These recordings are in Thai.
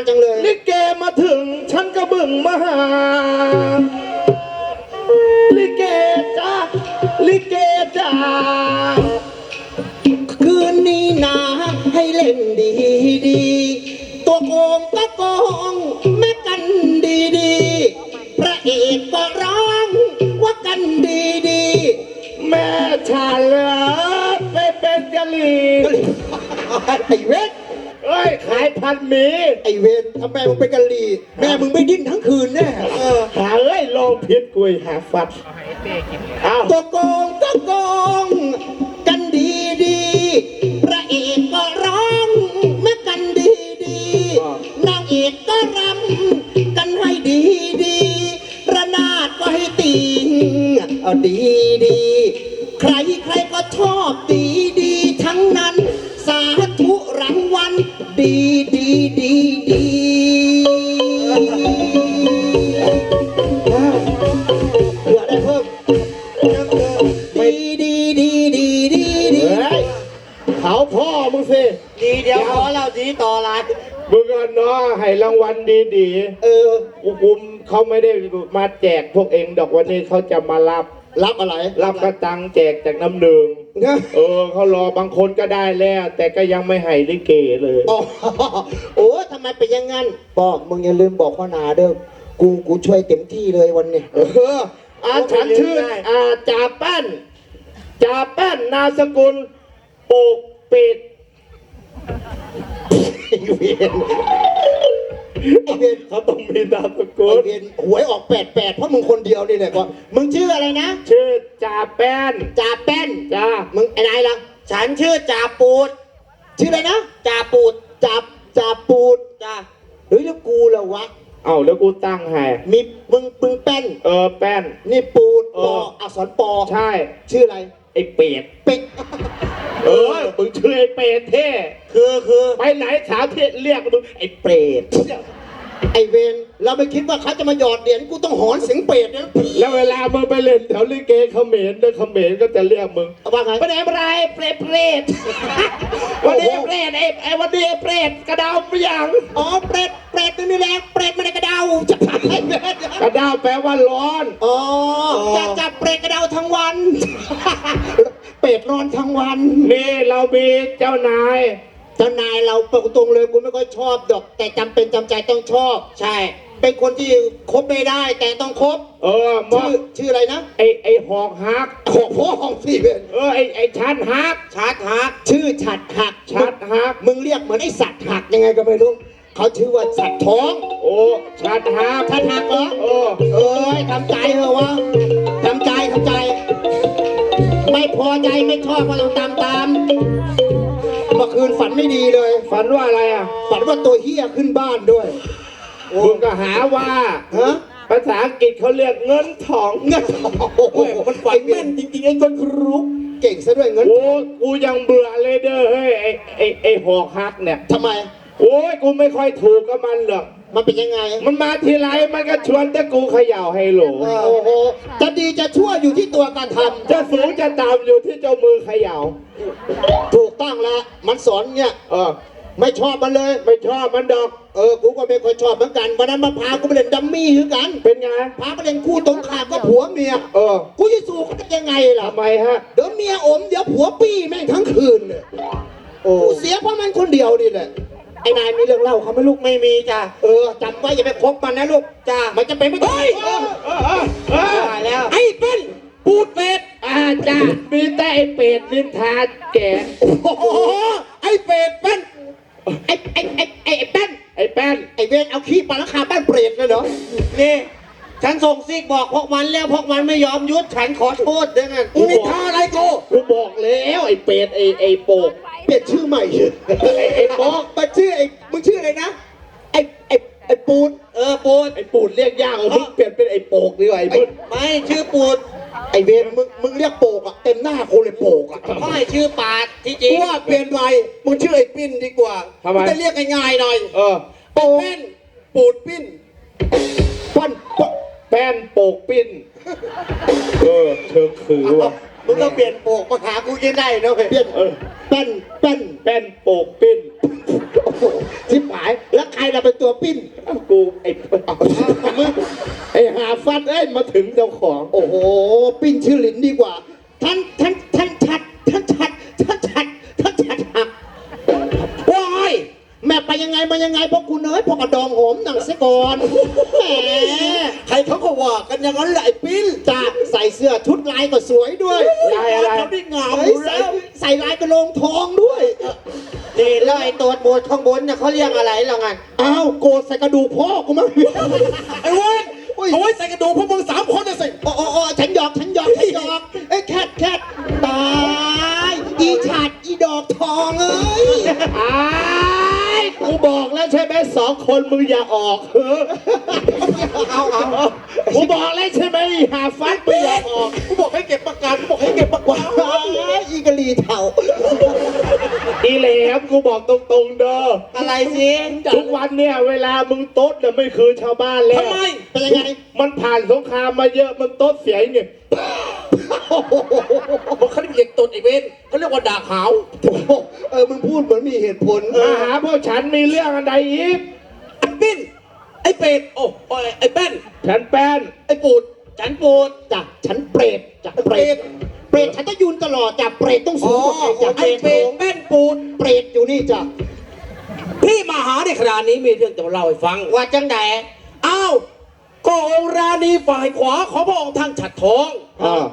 านจังเลยลิเกมาถึงฉันก็บึ่งมาหา ลิเกจ้าลิเกจ้าคืนนี้นะให้เล่นดีดีๆตัวโกงก็โกงแม่กันดีดีๆพระเอกก็ร้องว่ากันดีดีแม่ชาเลไปเป็นกะลีๆไอ้เวทเอ้ ยขายพันหมีไอ้เวททำไมมึงเป็นกะลีแม่มึงไม่ดิ้นทั้งคืนแน่เออหาเอ้ยลองพิษกุยหาฟัดเอาตัวโกงก็โกง กันดีดีๆพระเอกก็ร้องแม่กันดีดีๆนางเอกก็รำกันให้ดีดีๆระนาดก็ให้ตีเอาดีดีๆใครใครก็ชอบดี ต่อละมึงก็เนาะให้รางวัลดีๆ เออ กูกุมเขาไม่ได้มาแจกพวกเองดอกวันนี้เขาจะมารับ รับอะไรรับกระตังแจกจากน้ำหนึ่งนะเออเขารอบางคนก็ได้แล้ว แต่ก็ยังไม่ให้ลิเกเลยอ๋อโอ้ทำไมเป็นอยังงั้นบอกมึงอย่าลืมบอกพ่อนาเด้อกูกูช่วยเต็มที่เลยวันนี้เอออาฉันชื่ออาจ่าแป้นจ่าแป้นนามสกุลปลูกปิด ไอ้เวนไอ้เวนเขาต้องมีนามสกุไอ้ลเวนหวยออกแปดแปดเพราะมึงคนเดียวนี่แหละก่อนมึงชื่ออะไรนะชื่อจ่าแป้นจ่าแป้นจ้ามึงไอ้นายล่ะฉันชื่อจ่าปูด ชื่ออะไรนะจ่าปูดจ่าจ่าปูดจ่าเฮ้ยแล้วกูล่ะวะเอาแล้วกูตั้งให้มีมึงมึงแป้นเออแป้นนี่ปูดเอปอออักษรปอใช่ ชื่ออะไร ไอ้เป็ดเป็ดเออมึงชื่อไอ้เป็ดเท่คือคือไปไหนสาวเท่เรียกมึงไอ้เปรตไอเวนเราไม่คิดว่าเขาจะมาหยอดเหรียญกูต้องหอนเสียงเปรตนะแล้วเวลามึงไปเล่นแถวลิเกเขมรด้วยเขมรก็จะเรียกมึงเอาว่าไงวันไหนวันไหนเปรตเปรตวันนี้เปรตไอ้ไอ้วันนี้เปรตกระดาวเปรียงอ๋อเปรตเปรตไม่มีแรงเปรตไม่ได้กระเดาจะพาไอ้เวนกระดาวแปลว่าร้อนอ๋อ เปรตร้อนทั้งวัน นี่เรามีเจ้านาย เจ้านายเราปกตรงเลยกูไม่ค่อยชอบดอก แต่จำเป็นจำใจต้องชอบ ใช่ เป็นคนที่คบไม่ได้แต่ต้องคบเออมอชื่อชื่ออะไรนะไอ้ไอ้หอกฮัก ของพ่อของพี่เวนเออไอ้ไอ้ชัดฮักชัดหักชื่อฉัดหักชัดฮัก มึงเรียกเหมือนไอสัตว์หักยังไงก็ไม่รู้เขาชื่อว่าสัตว์ท้องโอ้ชัดฮักชัดหักเหรอ เออ เอ้ยทำใจเถอะวะทำใจทำใจไม่พอใจ ไม่ชอบก็ต้องตามตามเมื่อคืนฝันไม่ดีเลย ฝันว่าอะไรอะ ฝันว่าตัวเฮียขึ้นบ้านด้วยมึงก็หาว่าฮะภาษาอังกฤษเขาเรียกเงินทองเงินโอ้โหมันไฟแม่นจริงๆไอ้ต้นครุกเก่งซะด้วยเงินโอ้กูยังเบื่อเลยเด้อเฮ้ยไอ้ไอ้ไอ้หอกฮักเนี่ยทำไม โอ้ยกูไม่ค่อยถูกกับมันหรอก มันเป็นยังไง มันมาทีไรมันก็ชวนแต่กูเขย่าให้โหลโอ้โห จะดีจะชั่วอยู่ที่ตัวการทำจะสูงจะต่ำอยู่ที่เจ้ามือเขย่า ถูกต้องแล้ว มันสอนเนี่ย เออ ไม่ชอบมันเลย ไม่ชอบมันดอก เออ กูก็ไม่ค่อยชอบเหมือนกัน วันนั้นมาพากูไปเล่นดัมมี่คือกัน เป็นไง พาไปเล่นคู่ตรงข้ามก็ผัวเมีย เออ กูจะสู้เขาได้ยังไงล่ะทำไมฮะ เดี๋ยวเมียอม เดี๋ยวผัวปี้แม่งทั้งคืนเลยโอ้เสียเพราะมันคนเดียวนี่แหละ ไอ้นายมีเรื่องเล่าเขาไหม่ลูกไม่มีจ้ะเออจำไว้อย่าไปคบมันนะลูกจ้ามันจะเป็นไม่ได้เออเออเออเออตายแล้วไอ้เป็นปูดเป็ดอาจ้ามีแต่ไอ้เป็ดนินทาแก่โอ้โหไอ้เป็ดเป็นไอ้ไอ้ไอ้ไอ้ไอ้เป็นไอ้แป้นไอ้เวรเอาขี้ปลาราคาบ้านเปรตเลยเหรอนี่ฉันส่งซิกบอกพวกมันแล้วพวกมันไม่ยอมยุดฉันขอโทษด้วยนะมึงนินทาอะไรกูกูบอกแล้วไอ้เป็ดไอ้ไอ้โปก เปลี่ยนชื่อใหม่เถอะไอ้ไอ้โปกมันชื่อไอ้มึงชื่ออะไรนะ ไอ้ไอ้ไอ้ปูดเออปูดไอ้ปูดเรียกยากกว่ามึงเปลี่ยนเป็นไอ้โปกดีกว่าไอ้บึ้นไม่ชื่อปูดไอ้เวรมึงมึงเรียกโปกอะเต็มหน้าโคเลยโปกอะไม่ชื่อปาดที่จริงว่าเปลี่ยนไปมึงชื่อไอ้ปิ้นดีกว่าทำไมจะเรียกง่ายๆหน่อยเออโปปิ้นปูดปิ้นปั้นปั้นแป้นโปกปิ้น เออเชิงคือว่ะ มึงก็เปลี่ยนโปกมาหากูยังได้นะเว้ยเปลี่ยนเออแป้นแป้นแป้นโปกปิ้นโหชิบหาย แล้วใครล่ะเป็นตัวปิ้นกูไอ้มึงไอ้หาฟัดเอ้ยมาถึงเจ้าของ โอ้โห ปิ้นชื่อหลินดีกว่า ท่านท่านท่านชัดท่านชัดท่านชัด ม่ไปยังไงมายังไงพ่อคุณเอ้ยพ่อกระดองโหมหนังเสยก่อนแหมใครเขาก็ว่ากันอย่างนั้นแหละไอ้ปิ้นจ้าใส่เสื้อชุดลายก็สวยด้วยลายอะไร เขาได้งามเฮ้อยยู่ใส่แล้วใส่ลายกระโลงทองด้วยนี่แล้วไอ้ตัวโบนข้างบนเนี่ยเขาเรียกอะไรล่ะงันอ้าวโกรธใส่กระดูกพ่อกูมั้ง ไอ้เว้ย เอาไว้ใส่กระดูกพวกมึงสามคนน่ะสิโอ้โอ้โอ้ฉันหยอกฉันหยอกฉันหยอกเอ้ยแคทแคทตาย อีฉาดอีดอกทองเอ้ยไอ้าย กูบอกแล้วใช่ไหมสองคนมึงอย่าออกเออเอาเอากูบอกแล้วใช่ไหมไอ้หาฟัดมึงอย่าออก กูบอกให้เก็บประกันกูบอกให้เก็บประกันเอาอีกะลีเถ่า อีแหลมกูบอกตรงๆเด้ออะไรสิทุกวันเนี่ยเวลามึงโต๊ดเนี่ยไม่คือชาวบ้านแล้วทำไมเป็นยังไงมันผ่านสงครามมาเยอะมันโต๊ดเสียงเนี่ยมันเขาเรียกเด็กตดไอ้เวนเขาเรียกว่าด่าขาวโอ้โหเออมึงพูดเหมือนมีเหตุผลมาหาพวกฉันมีเรื่องอะไรอีกไอ้ปิ้นไอ้เป็ดโอ้โอ้ยไอ้แป้นฉันแป้นไอ้ปูดฉันปูดจ้ะฉันเปรตจ้ะเปรตเปรตฉันจะยืน ตลอดจ้ะเปรตต้องสูอ๋งอกว่าใครจ้ะไอ้เป็ดแป้นปูดเปรตอยู่นี่จ้ะพี่มาหาในขณะนี้มีเรื่องจะมาเล่าให้ฟัง ว่าจังไดอ้าวก็องค์ราณีฝ่ายขวาของพระองค์ท่านฉัดทอง อ่า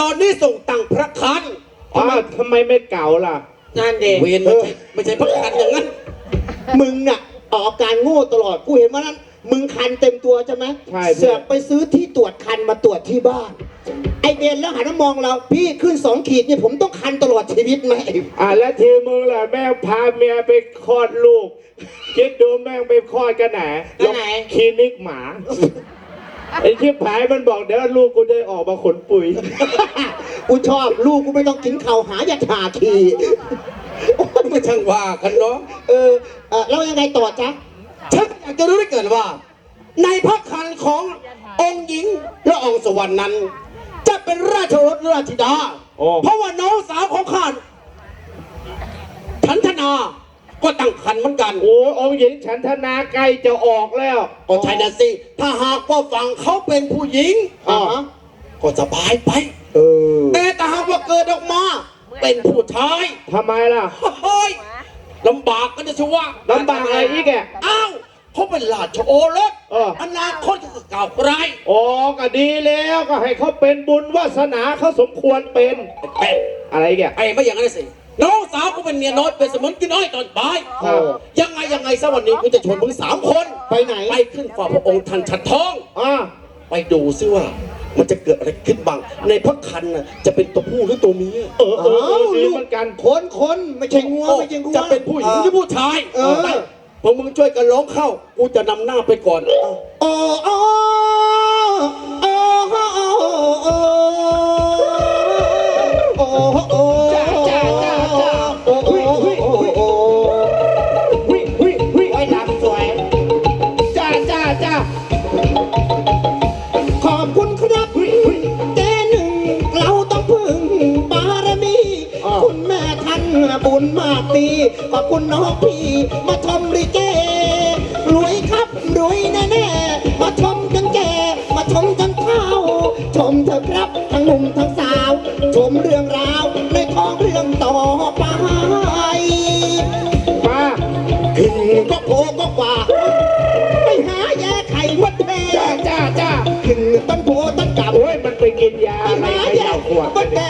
ตอนนี้ส่งตังพระคันอ้าวทำไมไม่เก่าล่ะ นั่นเองเวียนไม่ใช่ไม่ใช่พระคันอย่างนั้น มึงน่ะออกอาการโง่ตลอดกูเห็นว่านั้นมึงคันเต็มตัวใช่ไหมใช่เสือกไปซื้อที่ตรวจคันมาตรวจที่บ้าน ไอเดนแล้วหันมามองเราพี่ขึ้นสองขีดเนี่ยผมต้องคันตลอดชีวิตไหมอ่าแล้วทีมึงล่ะแม่งพาเมียไปคลอดลูก คิดดูแม่งไปคลอดกันไหนกันไหน คลินิกหมา ไอ้ชิบหายมันบอกเดี๋ยวลูกกูจะออกมาขนปุ๋ย กูชอบลูกกูไม่ต้องกินข้าวหายาถาขี่ไม่ช่างว่ากันเนาะเออเออแล้วยังไงต่อจ๊ะฉันอยากจะรู้ได้เกิดว่า ในพระคันขององค์หญิงและองค์สวรรค์นั้นจะ เป็นราชรถหรือราชธิดา โอ้ เพราะว่าน้องสาวของข้าฉันธนา ก็ตั้งคันเหมือนกัน โอ้องค์หญิงฉันธนาใกล้จะออกแล้วก็ใช่นะสิ ถ้าหากว่าฝั่งเขาเป็นผู้หญิงอ๋อก็สบายไป เออแต่ถ้าหากว่าเกิดออกมา เป็นผู้ชายทำไมล่ะ เฮ้ยลำบากกันจะชัวาลำบากอะไรอีกอะอ้าว เขาเป็นราชโอรสเอออ นาคตก็เก่าวไกลอ๋อก็ดีแล้วก็ให้เขาเป็นบุญวาสนาเขาสมควรเป็นไอ้เป็ดอะไรแก ไอ้ไม่อย่างนั้นสิน้องสาวกูเป็นเมียน้อยเป็นเสมือนกินน้อยตอนบ่ายเออ ยังไงยังไงซะวันนี้กูจะชวนมึงสามคน ไปไหนไปขึ้นฝ่าพระองค์ทันชัดทอง อ่าไปดูซิว่า มันจะเกิดอะไรขึ้นบ้าง ในพระคันน่ะจะเป็นตัวผู้หรือตัวเมียเออเออเออ้าวอดีลูกเหมือนกัน คนคนไม่ใช่งัวไม่ใช่งัว จะเป็นผู้หญิงหรือผู้ชายเออ ไป พอมึงช่วยกันร้องเข้า กูจะนำหน้าไปก่อนโอ้โอ้โอ้โอ้โอ้ หนุ่มทั้งสาว ชมเรื่องราวในท้องเรื่องต่อไปมาขึ้นก็โผก็กว่า ไปหาแย่ไข่มดแดจ้างจ้าจ้าขึ้นต้นโพต้นกับโอ้ยมันไปกินยาไปอะไรหาให้แย่เราขวดมดแดงเอาอันนู้น